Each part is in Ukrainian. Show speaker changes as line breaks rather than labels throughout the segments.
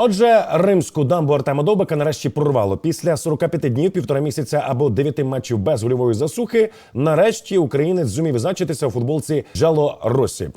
Отже, римську дамбу Артема Довбика нарешті прорвало. Після 45 днів, півтора місяця або 9 матчів без гольової засухи. Нарешті українець зумів відзначитися у футболці Джало Росі.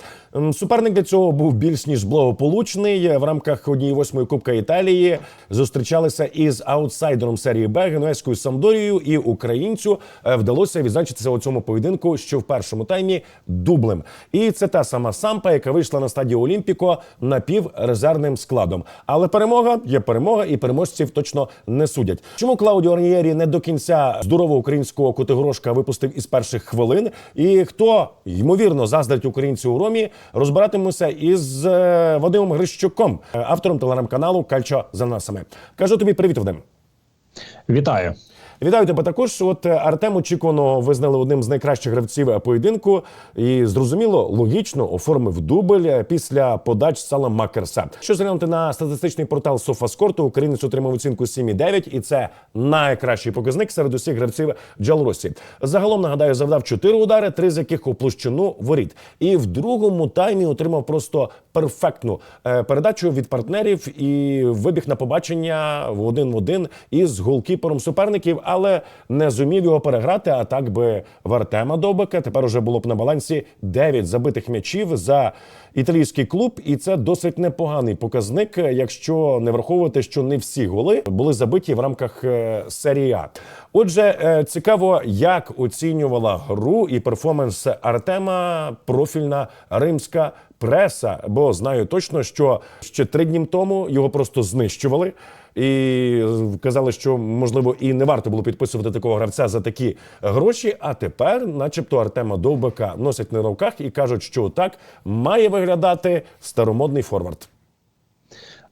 Суперник для цього був більш ніж благополучний. В рамках однієї восьмої Кубка Італії зустрічалися із аутсайдером серії Б Генуезькою Самдорією, і українцю е, вдалося відзначитися у цьому поєдинку, що в першому таймі дублем. І це та сама сампа, яка вийшла на стадію Олімпіко напіврезервним складом. Але перемога є перемога, і переможців точно не судять. Чому Клаудіо Раньєрі не до кінця здорового українського котигрошка випустив із перших хвилин? І хто ймовірно заздрить українцю у Ромі? Розбиратимемося із е, Вадимом Грищуком, е, автором телеграм-каналу Кальчо за насами. Кажу тобі привіт, Вадим.
Вітаю.
Вітаю тебе також. От е, Артем очікувано визнали одним з найкращих гравців е, поєдинку, і зрозуміло, логічно оформив дубль е, після подач Сала Макерса. Що зглянути на статистичний портал Софаскорту, українець отримав оцінку 7,9, і це найкращий показник серед усіх гравців Джалросі. Загалом нагадаю, завдав 4 удари, три з яких у площину воріт. І в другому таймі отримав просто перфектну передачу від партнерів і вибіг на побачення в один в один із голкіпером суперників, але не зумів його переграти. А так би в Артема Довбика тепер уже було б на балансі 9 забитих м'ячів за італійський клуб, і це досить непоганий показник, якщо не враховувати, що не всі голи були забиті в рамках е, серії А. Отже, е, цікаво, як оцінювала гру і перформанс Артема профільна римська преса, бо знаю точно, що ще три дні тому його просто знищували. І казали, що можливо і не варто було підписувати такого гравця за такі гроші. А тепер, начебто, Артема Довбика носять на руках і кажуть, що так має виглядати старомодний форвард.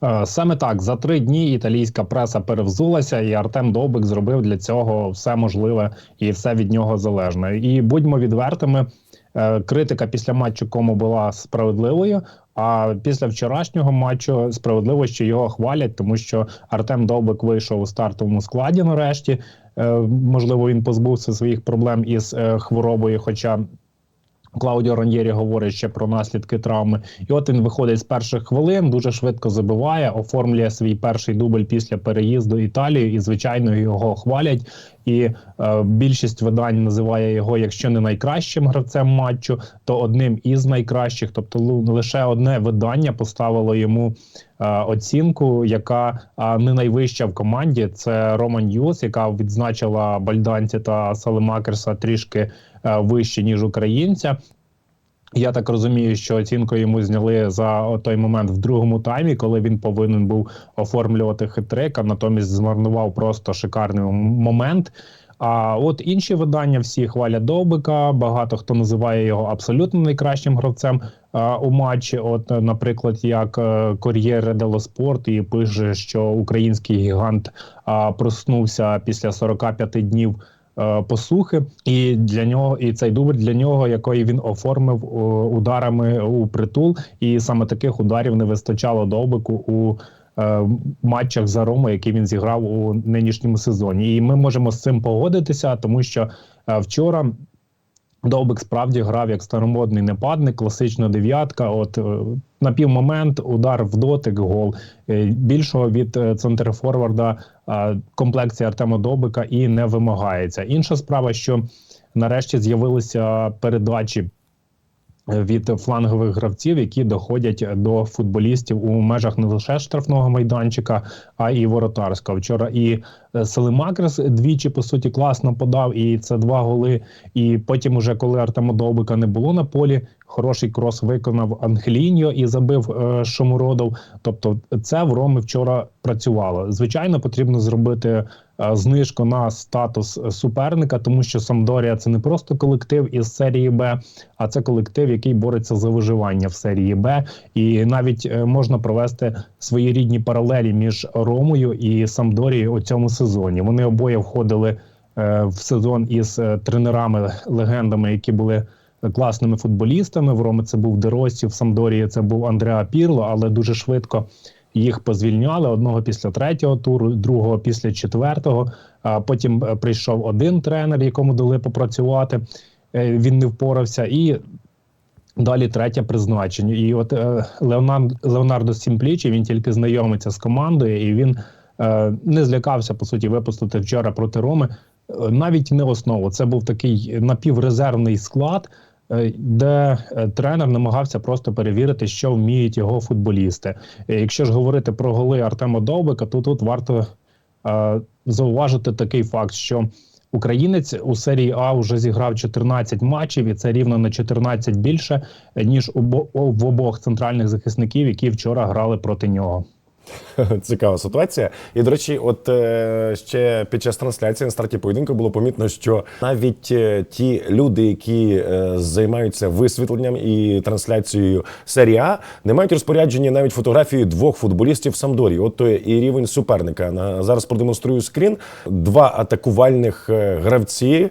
Е, Саме так за три дні італійська преса перевзулася, і Артем Довбик зробив для цього все можливе і все від нього залежне. І будьмо відвертими. е, Критика після матчу кому була справедливою. А після вчорашнього матчу справедливо, що його хвалять, тому що Артем Довбик вийшов у стартовому складі. Нарешті Е, можливо, він позбувся своїх проблем із е, хворобою, хоча Клаудіо Раньєрі говорить ще про наслідки травми. І от він виходить з перших хвилин, дуже швидко забиває, оформлює свій перший дубль після переїзду в Італію, і звичайно його хвалять. І е, більшість видань називає його, якщо не найкращим гравцем матчу, то одним із найкращих. Тобто, лу- лише одне видання поставило йому е, оцінку, яка е, не найвища в команді. Це Роман Юс, яка відзначила Бальданці та Салемакерса трішки е, вище ніж українця. Я так розумію, що оцінку йому зняли за той момент в другому таймі, коли він повинен був оформлювати хитрик, а натомість змарнував просто шикарний момент. А от інші видання всі хвалять Довбика. Багато хто називає його абсолютно найкращим гравцем а, у матчі. От, е, наприклад, як Кор'єре дело Спорт і пише, що український гігант а, проснувся після 45 днів посухи, і для нього і цей дубль для нього, який він оформив ударами у притул, і саме таких ударів не вистачало довбику у. е, Матчах за Рому, які він зіграв у нинішньому сезоні, і ми можемо з цим погодитися, тому що е, вчора Довбик справді грав як старомодний нападник, класична дев'ятка. От на на півмомент, удар в дотик, гол. Е, Більшого від е, центрфорварда е, комплекції Артема Довбика і не вимагається. Інша справа, що нарешті з'явилися передачі від флангових гравців, які доходять до футболістів у межах не лише штрафного майданчика, а і воротарського. Вчора і е, Селимакерс двічі по суті класно подав, і це два голи. І потім, уже коли Артема Довбика не було на полі, хороший крос виконав Ангеліньо і забив е, Шомуродов. Тобто, це в Роми вчора працювало. Звичайно, потрібно зробити знижку на статус суперника, тому що Самдорія це не просто колектив із серії Б, а це колектив, який бореться за виживання в серії Б. І навіть е, можна провести свої рідні паралелі між Ромою і Самдорією у цьому сезоні. Вони обоє входили е, в сезон із е, тренерами легендами, які були. Класними футболістами в Роми це був Деросі, в Самдорії це був Андреа Пірло, але дуже швидко їх позвільняли одного після третього туру, другого після четвертого. А потім е, прийшов один тренер, якому дали попрацювати. Е, Він не впорався, і Далі третє призначення. І от е, Леонард, Леонардо Сімплічі він тільки знайомиться з командою, і він е, не злякався по суті випустити вчора проти Роми. Навіть не основу. Це був такий напіврезервний склад, де е, тренер намагався просто перевірити, що вміють його футболісти. Е, Якщо ж говорити про голи Артема Довбика, то тут варто е, зауважити такий факт, що Українець у серії А вже зіграв 14 матчів, і це рівно на 14 більше ніж у в обох центральних захисників, які вчора грали проти нього.
Цікава ситуація. І, до речі, от е, ще під час трансляції на старті поєдинку було помітно, що навіть е, ті люди, які е, займаються висвітленням і трансляцією серії А, не мають розпорядження навіть фотографії двох футболістів Самдорі. От і рівень суперника. Зараз продемонструю скрін. Два атакувальних гравці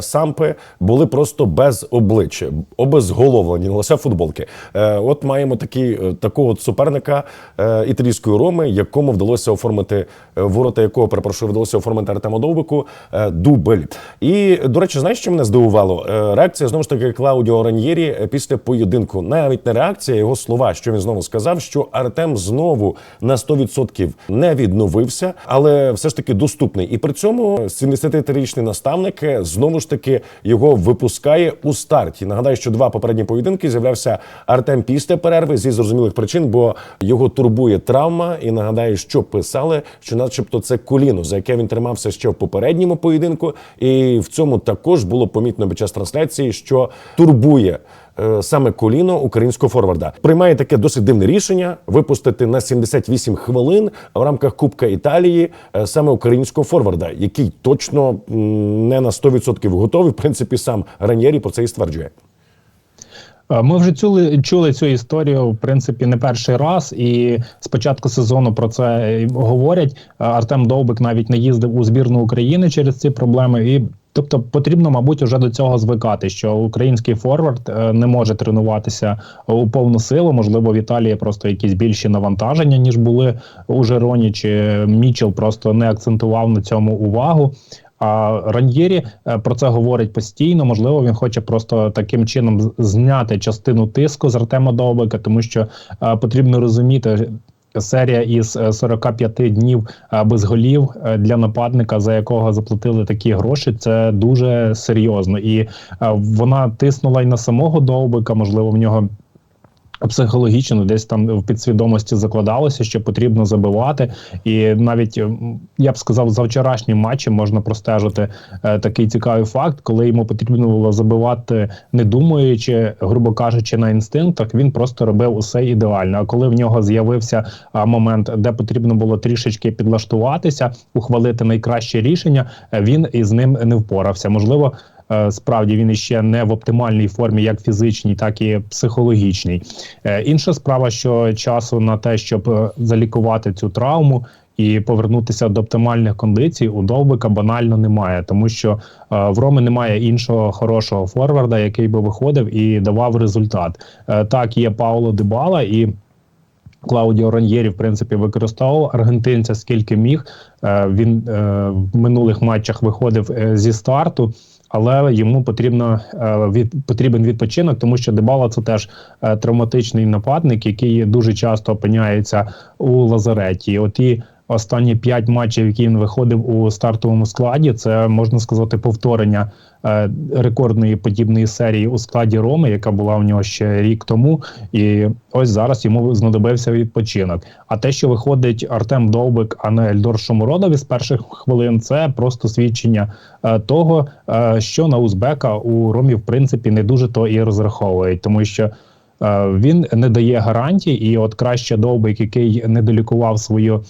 сампи були просто без обличчя, обезголовлені, лише футболки. От маємо такий е, такого суперника італійської Роми, якому вдалося оформити е, ворота, якого перепрошую, вдалося оформити Артему Довбику е, дубль. І до речі, знаєш, що мене здивувало? Е, Реакція знову ж таки Клаудіо Раньєрі після поєдинку. Навіть не реакція, його слова, що він знову сказав, що Артем знову на 100% не відновився, але все ж таки доступний. І при цьому 73-річний наставник знову ж таки його випускає у старті. Нагадаю, що два попередні поєдинки з'являвся Артем після перерви зі зрозумілих причин, бо його турбує травма. І нагадаю, що писали, що, начебто, це коліно, за яке він тримався ще в попередньому поєдинку, і в цьому також було помітно під час трансляції, що турбує. е, Саме коліно українського форварда приймає таке досить дивне рішення випустити на 78 хвилин в рамках Кубка Італії е, саме українського форварда, який точно не на 100% готовий. В принципі, сам Ранєрі про це і стверджує.
Е, Ми вже чули, чули цю історію в принципі не перший раз, і з початку сезону про це говорять. Е, Артем Довбик навіть не їздив у збірну України через ці проблеми. І тобто потрібно, мабуть, уже до цього звикати, що український форвард е, не може тренуватися у повну силу. Можливо, в Італії просто якісь більші навантаження ніж були у Жероні, чи Мічел просто не акцентував на цьому увагу. А Раньєрі е, про це говорить постійно. Можливо, він хоче просто таким чином зняти частину тиску з Артема Довбика, тому що е, потрібно розуміти. Серія із е, 45 днів е, без голів для нападника, за якого заплатили такі гроші, це дуже серйозно, і вона тиснула й на самого Довбика. Можливо, в нього психологічно десь там в підсвідомості закладалося, що потрібно забивати. І навіть я б сказав, за вчорашнім матчем можна простежити е, такий цікавий факт, коли йому потрібно було забивати, не думаючи, грубо кажучи, на інстинктах, він просто робив усе ідеально. А коли в нього з'явився а, момент, де потрібно було трішечки підлаштуватися, ухвалити найкраще рішення, е, він із ним не впорався. Можливо. Е, Справді він іще не в оптимальній формі, як фізичній, так і психологічній. Е, Інша справа, що часу на те, щоб е, залікувати цю травму і повернутися до оптимальних кондицій, у Довбика банально немає, тому що е, в Роми немає іншого хорошого форварда, який би виходив і давав результат. Е, Так, є Пауло Дебала і. Клаудіо Раньєрі, в принципі, використовував аргентинця скільки міг. Е, Він е, в минулих матчах виходив зі старту, але йому потрібно е, від потрібен відпочинок, тому що Дебала це теж е, травматичний нападник, який дуже часто опиняється у лазареті. І Оті останні п'ять матчів, які він виходив у стартовому складі, це можна сказати повторення е, рекордної подібної серії у складі Роми, яка була у нього ще рік тому. І ось зараз йому знадобився відпочинок. А те, що виходить Артем Довбик, а не Ельдор Шомородов із перших хвилин, це просто свідчення е, того, е, що на Узбека у Ромі в принципі не дуже то і розраховують, тому що. Він не дає гарантій, і от краще Довбик, який не долікував свою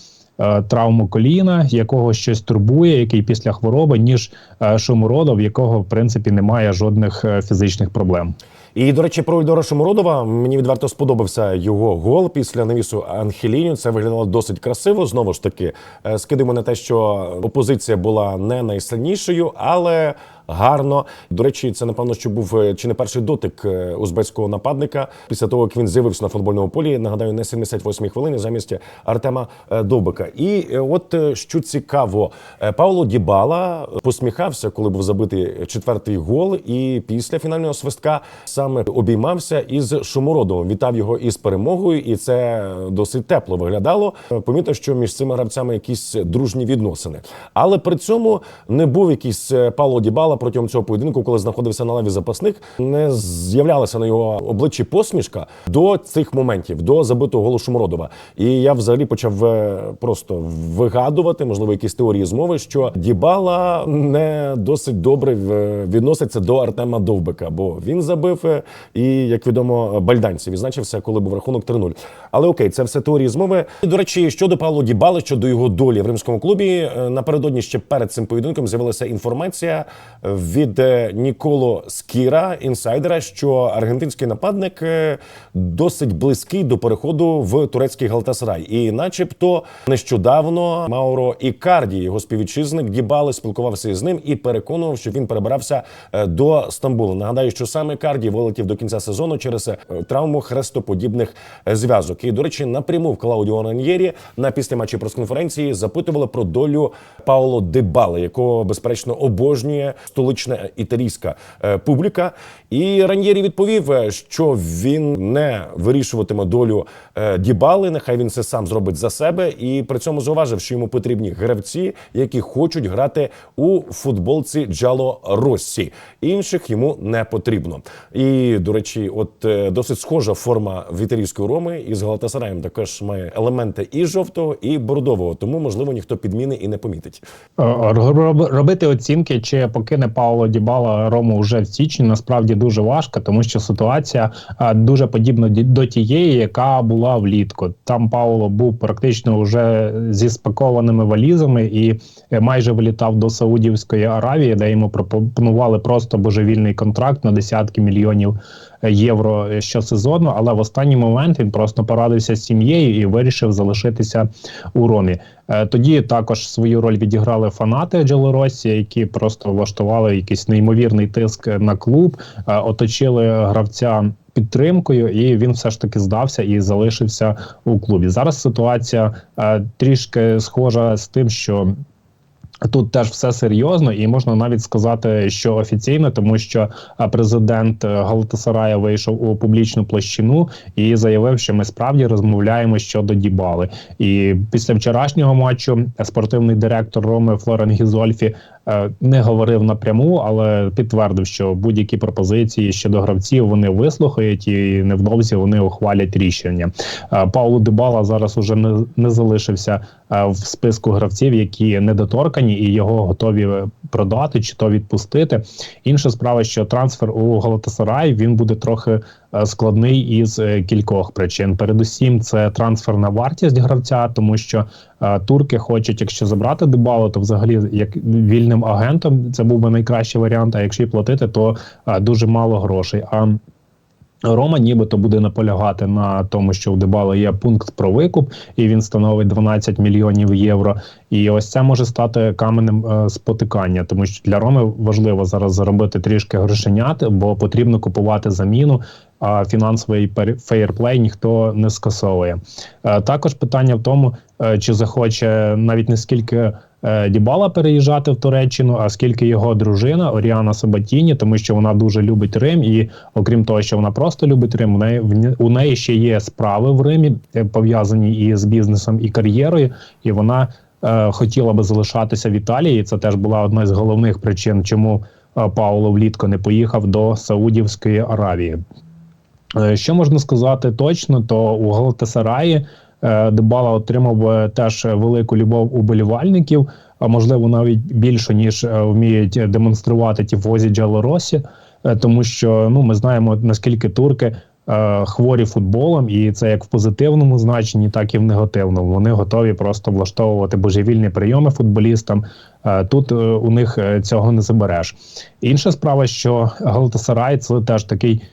травму коліна, якого щось турбує, який після хвороби, ніж е, Шумородов, в якого в принципі немає жодних е, фізичних проблем.
І до речі, про Ільдора Шомородова мені відверто сподобався його гол після навісу Анхеліню. Це виглядало досить красиво. Знову ж таки, е, скидаємо на те, що опозиція була не найсильнішою, але гарно. До речі, це напевно, що був е, чи не перший дотик е, узбецького нападника після того, як він з'явився на футбольному полі. Нагадаю, на 78-й хвилині замість Артема е, Довбика. І от що цікаво, Пауло Дібала посміхався, коли був забитий четвертий гол. І після фінального свистка саме обіймався із Шумородовим. Вітав його із перемогою, і це досить тепло виглядало. Помітно, що між цими гравцями якісь дружні відносини. Але при цьому не був якийсь Павло Дібала протягом цього поєдинку, коли знаходився на лаві запасних. Не з'являлася на його обличчі посмішка до цих моментів, до забитого голу Шумородова. І я взагалі почав е, просто вигадувати, можливо, якісь теорії змови, що Дібала не досить добре е, відноситься до Артема Довбика, бо він забив е, і, як відомо, бальданців відзначився, коли був рахунок 3-0. Але окей, це все теорії змови. До речі, щодо Павла Дібали, щодо його долі в римському клубі, напередодні ще перед цим поєдинком з'явилася інформація від е, Ніколо Скіра, інсайдера, що аргентинський нападник е, досить близький до переходу в турецький Галтасарай. І, начебто, нещодавно Мауро Ікарді, його співвітчизник Дібали, спілкувався із ним і переконував, що він перебирався е, до Стамбулу. Нагадаю, що саме Ікарді вилетів до кінця сезону через травму хрестоподібних зв'язок. І, до речі, напряму в Клаудіо Раньєрі на післяматчі прес-конференції запитували про долю Пауло Дебали, якого безперечно обожнює столична італійська е, публіка. І Раньєрі відповів, е, що він не вирішуватиме долю е, Дібали. Нехай він це сам зробить за себе, і при цьому зауважив, що йому потрібні гравці, які хочуть грати у футболці Джало Россі. Інших йому не потрібно. І до речі, от досить схожа форма в італійської роми із Галатасараєм також має елементи і жовтого, і бордового. Тому можливо ніхто підміни і не помітить.
Робити оцінки, чи покине Пауло Дібала Рому вже в січні, насправді дуже важко, тому що ситуація дуже подібна до тієї, яка була влітку. Там Пауло був практично вже зі спакованими валізами і е, майже вилітав до Саудівської Аравії, де йому пропонували просто божевільний контракт на десятки мільйонів євро щосезону. Але в останній момент він просто порадився з сім'єю і вирішив залишитися у Ромі. Е, Тоді також свою роль відіграли фанати Джелоросі, які просто влаштували якийсь неймовірний тиск на клуб, е, оточили гравця підтримкою, і він все ж таки здався і залишився у клубі. Зараз ситуація е, трішки схожа з тим, що. Тут теж все серйозно, і можна навіть сказати, що офіційно, тому що президент е, Галатасарая вийшов у публічну площину і заявив, що ми справді розмовляємо щодо Дібали. І після вчорашнього матчу спортивний директор Роми Флорен Гізольфі не говорив напряму, але підтвердив, що будь-які пропозиції щодо гравців вони вислухають і невдовзі вони ухвалять рішення. Е, Пауло Дебала зараз уже не, не залишився е, в списку гравців, які недоторкані, і його готові е, продати чи то відпустити. Інша справа, що трансфер у Галатасарай він буде трохи е, складний із е, кількох причин. Передусім, це трансферна вартість гравця, тому що е, турки хочуть, якщо забрати Дебало, то взагалі як вільним агентом це був би найкращий варіант. А якщо й платити, то е, дуже мало грошей. А Рома нібито буде наполягати на тому, що у Дебала є пункт про викуп, і він становить 12 мільйонів євро. І ось це може стати каменем е, спотикання, тому що для Роми важливо зараз заробити трішки грошенят, бо потрібно купувати заміну. А фінансовий фейерплей ніхто не скасовує. Е, також питання в тому, е, чи захоче навіть не скільки Дібала переїжджати в Туреччину, а скільки його дружина Оріана Сабатіні, тому що вона дуже любить Рим, і окрім того, що вона просто любить Рим, у неї у неї ще є справи в Римі, е, пов'язані і з бізнесом, і кар'єрою, і вона е, хотіла би залишатися в Італії. Це теж була одна з головних причин, чому е, Пауло влітку не поїхав до Саудівської Аравії. Е, Що можна сказати точно, то у Галатасараї е, Дебала отримав теж велику любов уболівальників, а можливо навіть більше ніж е, вміють демонструвати тіфозі Джалоросі, е, тому що ну ми знаємо наскільки турки. е, Хворі футболом, і це як в позитивному значенні, так і в негативному. Вони готові просто влаштовувати божевільні прийоми футболістам. Е, Тут е, у них е, цього не забереш. Інша справа, що Галатасарай це теж такий е,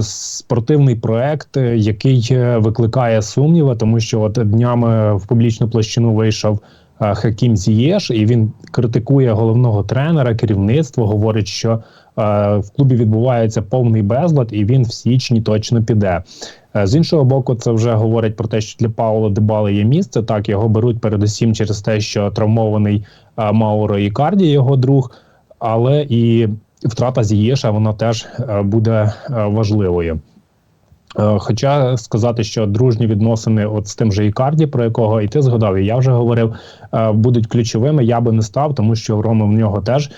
спортивний проект, е, який е, викликає сумніви, тому що от днями в публічну площину вийшов е, Хакім Зієш, і він критикує головного тренера, керівництво, говорить, що е, в клубі відбувається повний безлад, і він в січні точно піде. Е, З іншого боку, це вже говорить про те, що для Паула Дебали є місце. Так його беруть передусім через те, що травмований е, Мауро Ікарді, його друг, але і втрата Зієша вона теж е, буде е, важливою. Е, Хоча сказати, що дружні відносини, от з тим же Ікарді, про якого і ти згадав, і я вже говорив, будуть ключовими. Я би не став, тому що в Роми в нього теж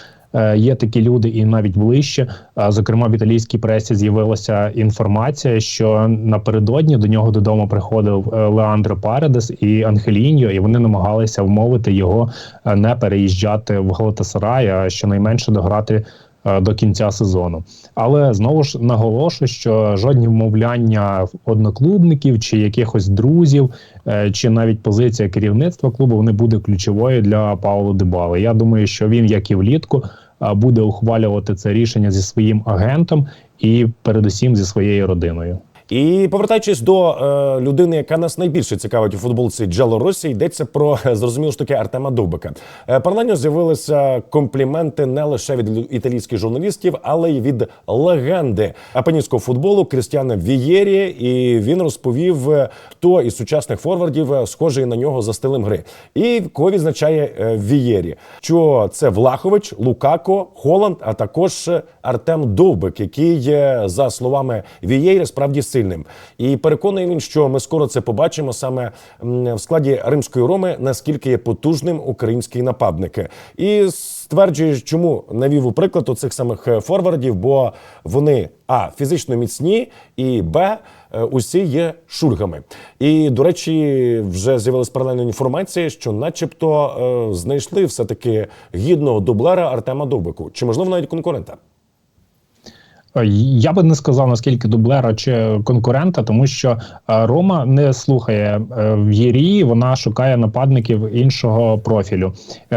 є такі люди, і навіть ближче. Зокрема, в італійській пресі з'явилася інформація, що напередодні до нього додому приходив Леандро Паредес і Ангеліньо, і вони намагалися вмовити його не переїжджати в Галатасарай, а щонайменше дограти до кінця сезону. Але знову ж наголошую, що жодні вмовляння одноклубників чи якихось друзів, е, чи навіть позиція керівництва клубу вони буде ключовою для Пауло Дебали. Я думаю, що він, як і влітку, е, буде ухвалювати це рішення зі своїм агентом і передусім зі своєю родиною.
І повертаючись до е, людини, яка нас найбільше цікавить у футболці Джало Росі, йдеться про е, зрозуміло ж таки Артема Довбика. Е, паралельно з'явилися компліменти не лише від італійських журналістів, але й від легенди апенінського футболу Крістіана Вієрі. І він розповів, е, хто із сучасних форвардів е, схожий на нього за стилем гри. І кого відзначає Вієрі, що це Влахович, Лукако, Холанд, а також Артем Довбик, який за словами Вієрі, справді сильним. І переконує він, що ми скоро це побачимо саме в складі римської роми, наскільки є потужним український нападник. І стверджує, чому навів у приклад оцих самих е, форвардів, бо вони а фізично міцні, і б. е, Усі є шульгами, і до речі, вже з'явилась паралельна інформація, що, начебто, е, знайшли все таки гідного дублера Артема Довбику, чи можливо навіть конкурента.
Е, Я би не сказав наскільки дублера чи конкурента, тому що е, Рома не слухає е, в Єрії, вона шукає нападників іншого профілю.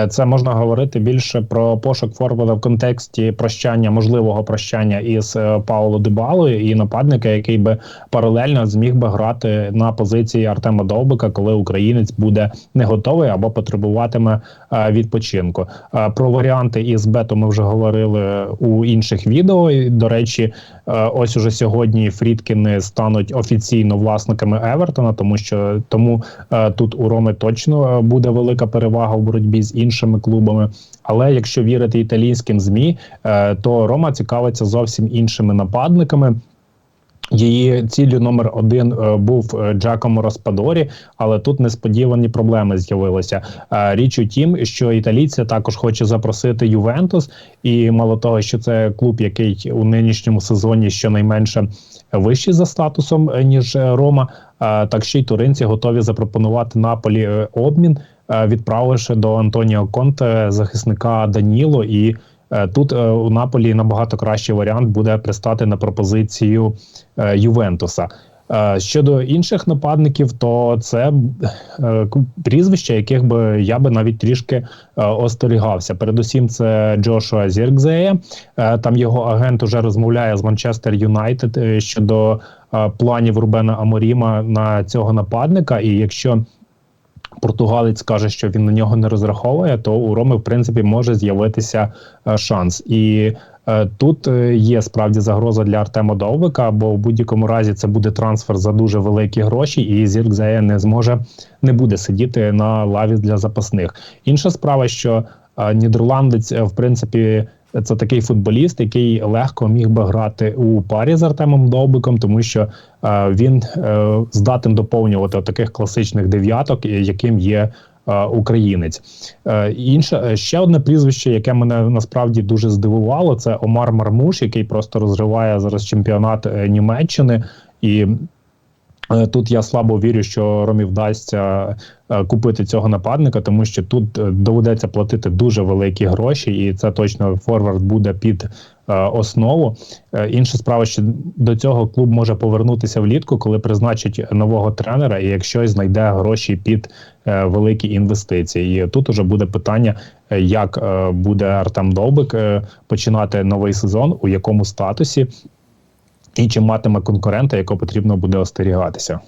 Це можна говорити більше про пошук форварда в контексті прощання, можливого прощання із Пауло Дебалою і нападника, який би паралельно зміг би грати на позиції Артема Довбика, коли українець буде не готовий або потребуватиме відпочинку. Про варіанти із Бето ми вже говорили у інших відео. До речі, е, ось уже сьогодні Фрідкіни стануть офіційно власниками Евертона, тому що тому е, тут у Роми точно е, буде велика перевага в боротьбі з іншими клубами. Але якщо вірити італійським змі, то Рома цікавиться зовсім іншими нападниками. Її ціллю номер один е, був е, Джакомо Роспадорі, але тут несподівані проблеми з'явилися. Е, Річ у тім, що італійця також хоче запросити Ювентус, і мало того, що це клуб, який у нинішньому сезоні щонайменше вищий за статусом ніж Рома. Так ще й туринці готові запропонувати Наполі обмін, відправивши до Антоніо Конте захисника Даніло і. Е, Тут е, у Наполі набагато кращий варіант буде пристати на пропозицію е, Ювентуса. Щодо інших нападників, то це прізвища, яких би я би навіть трішки остерігався. Передусім, це Джошуа Зіркзея. Там його агент уже розмовляє з Манчестер Юнайтед щодо планів Рубена Аморіма на цього нападника. І якщо португалець каже, що він на нього не розраховує, то у Роми, в принципі, може з'явитися е, шанс. І е, тут е, є справді загроза для Артема Довбика, бо в будь-якому разі це буде трансфер за дуже великі гроші, і Зіркзея не зможе не буде сидіти на лаві для запасних. Інша справа, що нідерландець, в принципі. Це такий футболіст, який легко міг би грати у парі з Артемом Довбиком, тому що е, він е, здатен доповнювати таких класичних дев'яток, е, яким є е, українець. Е, інше ще одне прізвище, яке мене насправді дуже здивувало, це Омар Мармуш, який просто розриває зараз чемпіонат Німеччини і. Е, Тут я слабо вірю, що Ромі вдасться е, купити цього нападника, тому що тут е, доведеться платити дуже великі гроші, і це точно форвард буде під основу. Інша справа, що до цього клуб може повернутися влітку, коли призначить нового тренера, і якщо знайде гроші під великі інвестиції. І тут уже буде питання, як буде Артем Довбик починати новий сезон, у якому статусі. І чи матиме конкурента, якого потрібно буде остерігатися?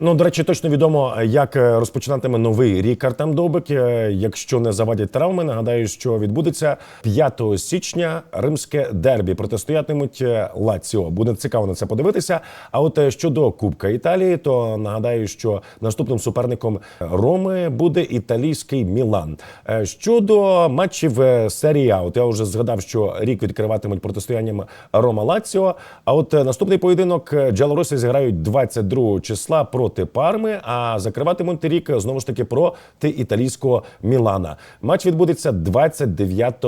Ну, до речі, точно відомо, як е, розпочинатиме новий рік Артем Довбик. Е, Якщо не завадять травми, нагадаю, що відбудеться 5 січня римське дербі. Протистоятимуть е, Лаціо. Буде цікаво на це подивитися. А от е, щодо Кубка Італії, то нагадаю, що наступним суперником Роми буде італійський Мілан. Е, Щодо матчів е, серії А, от я вже згадав, що рік відкриватимуть протистоянням Рома Лаціо. А от е, наступний поєдинок е, Джалоросі зіграють 22 числа проти Парми, а закриватимуть рік е, знову ж таки проти італійського Мілана. Матч відбудеться 29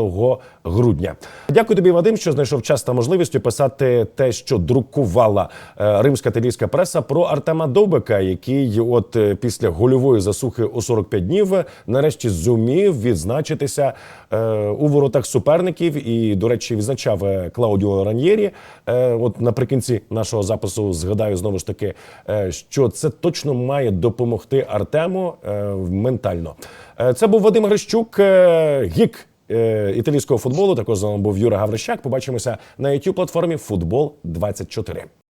грудня. Дякую тобі, Вадим, що знайшов час та можливість описати те, що друкувала е, римська італійська преса про Артема Довбика, який, от е, після гольової засухи у 45 днів, е, нарешті зумів відзначитися у воротах суперників. І, до речі, відзначав Клаудіо Раньєрі. Е, от наприкінці нашого запису згадаю знову ж таки, що це точно має допомогти Артему е, ментально. Е, це був Вадим Грищук, е, гік італійського футболу. Також з вами був Юра Гаврищак. Побачимося на youtube платформі Футбол 24